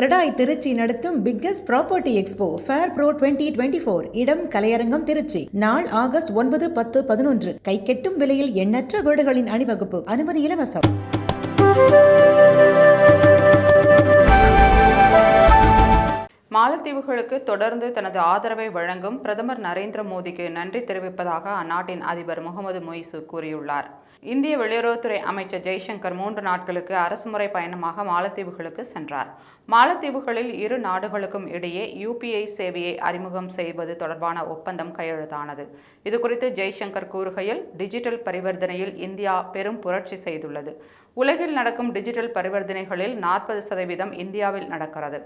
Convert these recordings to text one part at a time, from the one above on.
கிரடாய் திருச்சி நடத்தும் biggest property expo fair pro twenty twenty four இடம் கலையரங்கம் திருச்சி. நாள் ஆகஸ்ட் ஒன்பது பத்து பதினொன்று. கை கெட்டும் விலையில் எண்ணற்ற வீடுகளின் அணிவகுப்பு. அனுமதி இலவசம். மாலத்தீவுகளுக்கு தொடர்ந்து தனது ஆதரவை வழங்கும் பிரதமர் நரேந்திர மோடிக்கு நன்றி தெரிவிப்பதாக அந்நாட்டின் அதிபர் முகமது மொய்சு கூறியுள்ளார். இந்திய வெளியுறவுத்துறை அமைச்சர் ஜெய்சங்கர் மூன்று நாட்களுக்கு அரசுமுறை பயணமாக மாலத்தீவுகளுக்கு சென்றார். மாலத்தீவுகளில் இரு நாடுகளுக்கும் இடையே யூபிஐ சேவையை அறிமுகம் செய்வது தொடர்பான ஒப்பந்தம் கையெழுத்தானது. இதுகுறித்து ஜெய்சங்கர் கூறுகையில் டிஜிட்டல் பரிவர்த்தனையில் இந்தியா பெரும் புரட்சி செய்துள்ளது. உலகில் நடக்கும் டிஜிட்டல் பரிவர்த்தனைகளில் நாற்பது சதவீதம் இந்தியாவில் நடக்கிறது.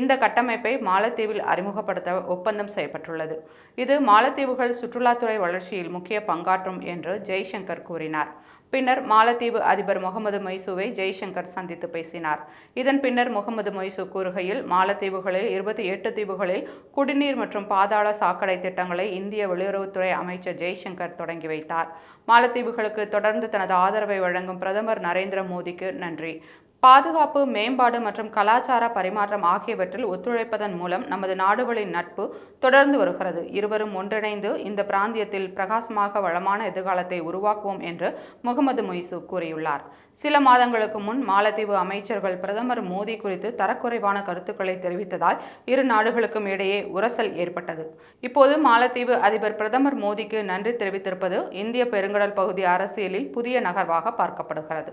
இந்த கட்டமைப்பை மாலத்தீவில் அறிமுகப்படுத்த ஒப்பந்தம் செய்யப்பட்டுள்ளது. இது மாலத்தீவுகள் சுற்றுலாத்துறை வளர்ச்சியில் முக்கிய பங்காற்றும் என்று ஜெய்சங்கர் கூறினார். பின்னர் மாலத்தீவு அதிபர் முகமது மொய்சுவை ஜெய்சங்கர் சந்தித்து பேசினார். இதன் பின்னர் முகமது மொய்சு கூறுகையில் மாலத்தீவுகளில் இருபத்தி எட்டு தீவுகளில் குடிநீர் மற்றும் பாதாள சாக்கடை திட்டங்களை இந்திய வெளியுறவுத்துறை அமைச்சர் ஜெய்சங்கர் தொடங்கி வைத்தார். மாலத்தீவுகளுக்கு தொடர்ந்து தனது ஆதரவை வழங்கும் பிரதமர் நரேந்திர மோடிக்கு நன்றி. பாதுகாப்பு மேம்பாடு மற்றும் கலாச்சார பரிமாற்றம் ஆகியவற்றில் ஒத்துழைப்பதன் மூலம் நமது நாடுகளின் நட்பு தொடர்ந்து வருகிறது. இருவரும் ஒன்றிணைந்து இந்த பிராந்தியத்தில் பிரகாசமாக வளமான எதிர்காலத்தை உருவாக்குவோம் என்று முகமது மொய்சு கூறியுள்ளார். சில மாதங்களுக்கு முன் மாலத்தீவு அமைச்சர்கள் பிரதமர் மோடி குறித்து தரக்குறைவான கருத்துக்களை தெரிவித்ததால் இரு நாடுகளுக்கும் இடையே உரசல் ஏற்பட்டது. இப்போது மாலத்தீவு அதிபர் பிரதமர் மோடிக்கு நன்றி தெரிவித்திருப்பது இந்திய பெருங்கடல் பகுதி அரசியலில் புதிய நகர்வாக பார்க்கப்படுகிறது.